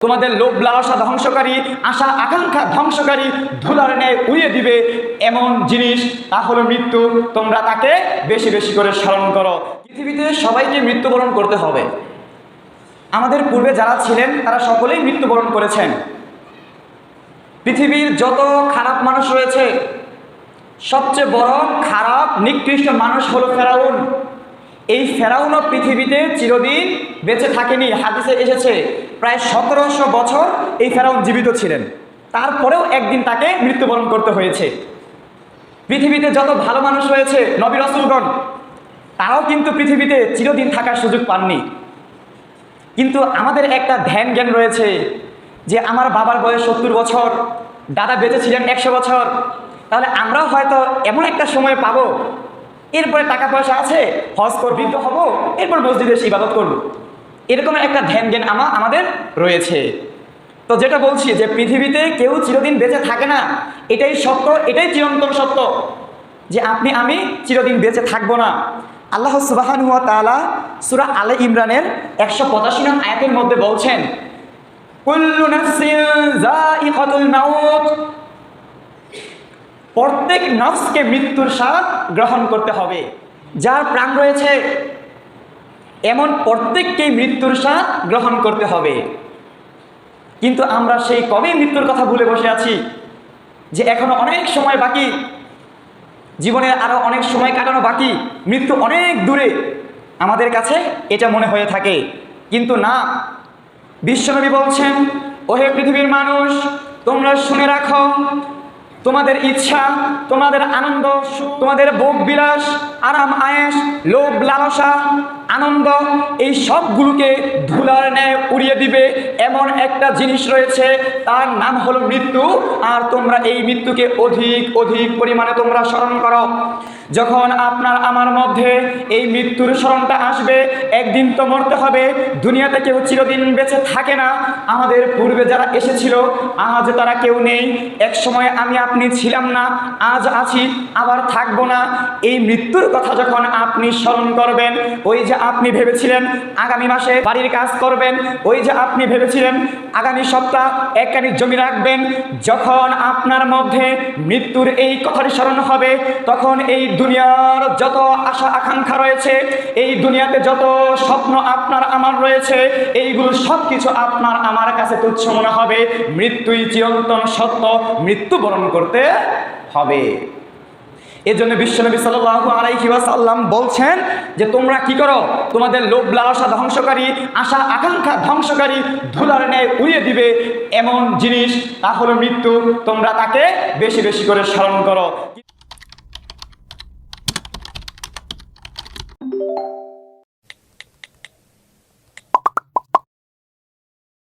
তোমাদের লোভ লালসা ধ্বংসকারী, আশা আকাঙ্ক্ষা ধ্বংসকারী ধুলার ন্যায় উড়িয়ে দিবে এমন জিনিস, তা হলো মৃত্যু। তোমরা তাকে বেশি বেশি করে স্মরণ করো। পৃথিবীতে সবাইকে মৃত্যুবরণ করতে হবে। আমাদের পূর্বে যারা ছিলেন, তারা সকলেই মৃত্যুবরণ করেছেন। পৃথিবীর যত খারাপ মানুষ রয়েছে, সবচেয়ে বড় খারাপ, নিকৃষ্ট মানুষ হলো ফেরাউন। এই ফেরাউনও পৃথিবীতে চিরদিন বেঁচে থাকেনি। হাদিসে এসেছে প্রায় সতেরোশো বছর এই ফেরাউন জীবিত ছিলেন। তারপরেও একদিন তাকে মৃত্যুবরণ করতে হয়েছে। পৃথিবীতে যত ভালো মানুষ রয়েছে, নবী রসুলগণ, তারাও কিন্তু পৃথিবীতে চিরদিন থাকার সুযোগ পাননি। কিন্তু আমাদের একটা ধ্যান জ্ঞান রয়েছে যে আমার বাবার বয়স সত্তর বছর, দাদা বেঁচে ছিলেন একশো বছর, তাহলে আমরাও হয়তো এমন একটা সময় পাবো। এরপরে টাকা পয়সা আছে, হজ করবৃদ্ধ হব, এরপর মসজিদে ইবাদত করব। এরকম একটা ধ্যান জ্ঞান আমা, আমাদের রয়েছে। তো যেটা বলছি যে পৃথিবীতে কেউ চিরদিন বেঁচে থাকে না, এটাই সত্য, এটাই চিরন্তন সত্য যে আপনি, আমি চিরদিন বেঁচে থাকব না। আল্লাহ সুবাহান হুয়া তালা সুরা আলে ইমরানের একশো পঁচাশি নং আয়াতের মধ্যে বলছেন প্রত্যেক নফসকে মৃত্যুর স্বাদ গ্রহণ করতে হবে। যার প্রাণ রয়েছে এমন প্রত্যেককেই মৃত্যুর স্বাদ গ্রহণ করতে হবে। কিন্তু আমরা সেই কবে মৃত্যুর কথা ভুলে বসে আছি যে এখনও অনেক সময় বাকি, জীবনের আরও অনেক সময় কাটানো বাকি, মৃত্যু অনেক দূরে আমাদের কাছে এটা মনে হয়ে থাকে। কিন্তু না, বিশ্বনবী বলছেন, ওহে পৃথিবীর মানুষ, তোমরা শুনে রাখো, তোমাদের ইচ্ছা, তোমাদের আনন্দ, তোমাদের ভোগ বিলাস, আরাম আয়েস লোভ, লালসা আনন্দ, এই সবগুলোকে ধুলার ন্যায় উড়িয়ে দিবে। এমন একটা জিনিস রয়েছে, তার নাম হলো মৃত্যু। আর তোমরা এই মৃত্যুকে অধিক অধিক পরিমাণে তোমরা স্মরণ করো। যখন আপনার আমার মধ্যে এই মৃত্যুর স্মরণটা আসবে, একদিন তো মরতে হবে, দুনিয়াতে কেউ চিরদিন বেঁচে থাকে না। আমাদের পূর্বে যারা এসেছিল, আজ তারা কেউ নেই। এক সময় আমি আপনি ছিলাম না, আজ আছি, আবার থাকব না। এই মৃত্যুর কথা যখন আপনি স্মরণ করবেন, ওই যে আপনি ভেবেছিলেন, আগামী মাসে বাড়ির কাজ করবেন, ওই যে আপনি ভেবেছিলেন আগামী সপ্তাহ একখানি জমি রাখবেন। যখন আপনার মধ্যে মৃত্যুর এই কথাটি স্মরণ হবে, তখন এই দুনিয়ার যত আশা আকাঙ্ক্ষা রয়েছে, এই দুনিয়াতে যত স্বপ্ন আপনার আমার রয়েছে, এইগুলো সব কিছু আপনার আমার কাছে তুচ্ছ মনে হবে। মৃত্যুই চিরন্তন সত্য, মৃত্যুবরণ করতে হবে। এর জন্য বিশ্বনবী সাল্লাহ আলাইহি ওয়াসাল্লাম বলছেন যে তোমরা কি করো? তোমাদের লোভ, লালসা, ধ্বংসকারী, আশা, আকাঙ্ক্ষা, ধ্বংসকারী ধুলার ন্যায় উড়িয়ে দিবে এমন জিনিস, তা হলো মৃত্যু। তোমরা তাকে বেশি বেশি করে স্মরণ করো।